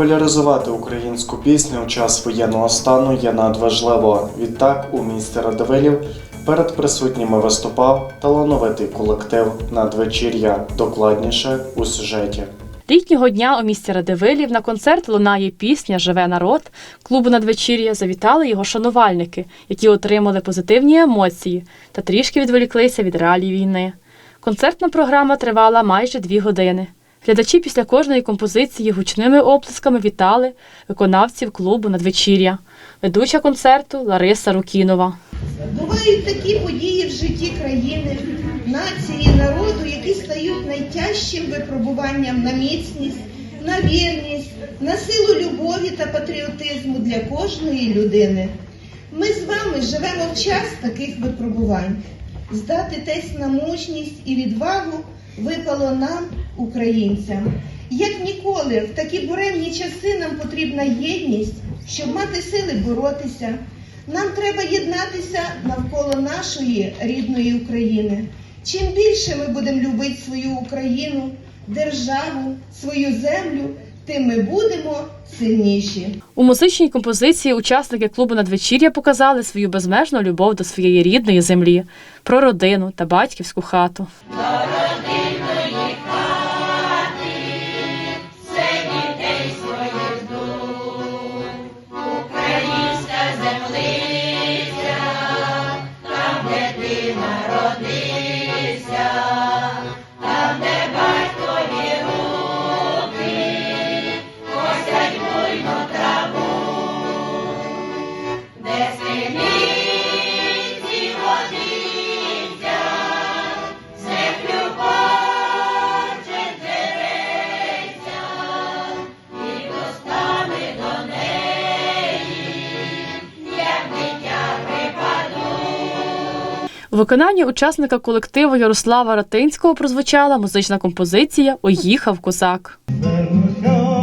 Популяризувати українську пісню у час воєнного стану є надважливо. Відтак, у місті Радивилів перед присутніми виступав талановитий колектив надвечір'я. Докладніше у сюжеті. Літнього дня у місті Радивилів на концерт лунає пісня Живе народ клубу надвечір'я завітали його шанувальники, які отримали позитивні емоції та трішки відволіклися від реалій війни. Концертна програма тривала майже дві години. Глядачі після кожної композиції гучними оплесками вітали виконавців клубу надвечір'я. Ведуча концерту Лариса Рукінова. Бувають такі події в житті країни, нації, народу, які стають найтяжчим випробуванням на міцність, на вірність, на силу любові та патріотизму для кожної людини. Ми з вами живемо в час таких випробувань. Здати тесть на мужність і відвагу випало нам, українцям. Як ніколи, в такі буремні часи нам потрібна єдність, щоб мати сили боротися. Нам треба єднатися навколо нашої рідної України. Чим більше ми будемо любити свою Україну, державу, свою землю, тим ми будемо сильніші. У музичній композиції учасники клубу надвечір'я показали свою безмежну любов до своєї рідної землі, про родину та батьківську хату. Виконанні учасника колективу Ярослава Ратинського прозвучала музична композиція Оїхав козак. Вернуся,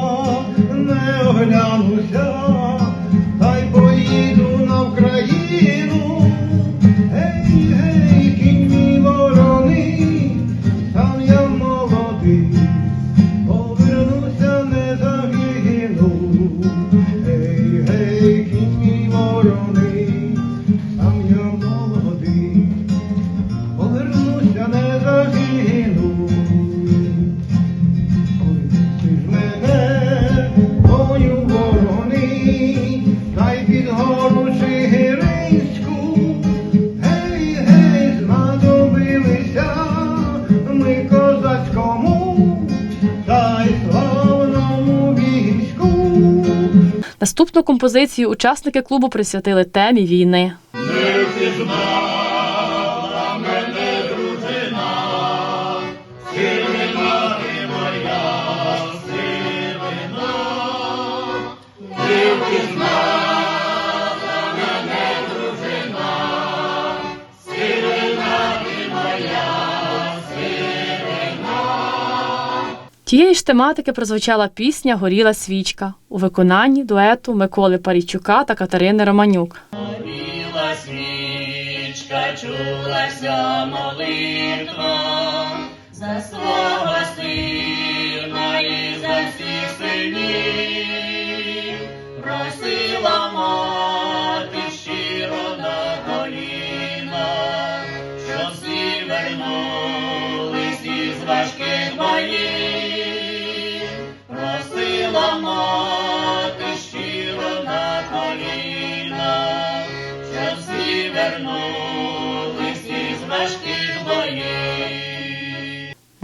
не оглянуся, Наступну композицію учасники клубу присвятили темі війни. Тієї ж тематики прозвучала пісня Горіла свічка у виконанні дуету Миколи Парічука та Катерини Романюк. Горіла свічка, чулася молитва за свого сина і за всіх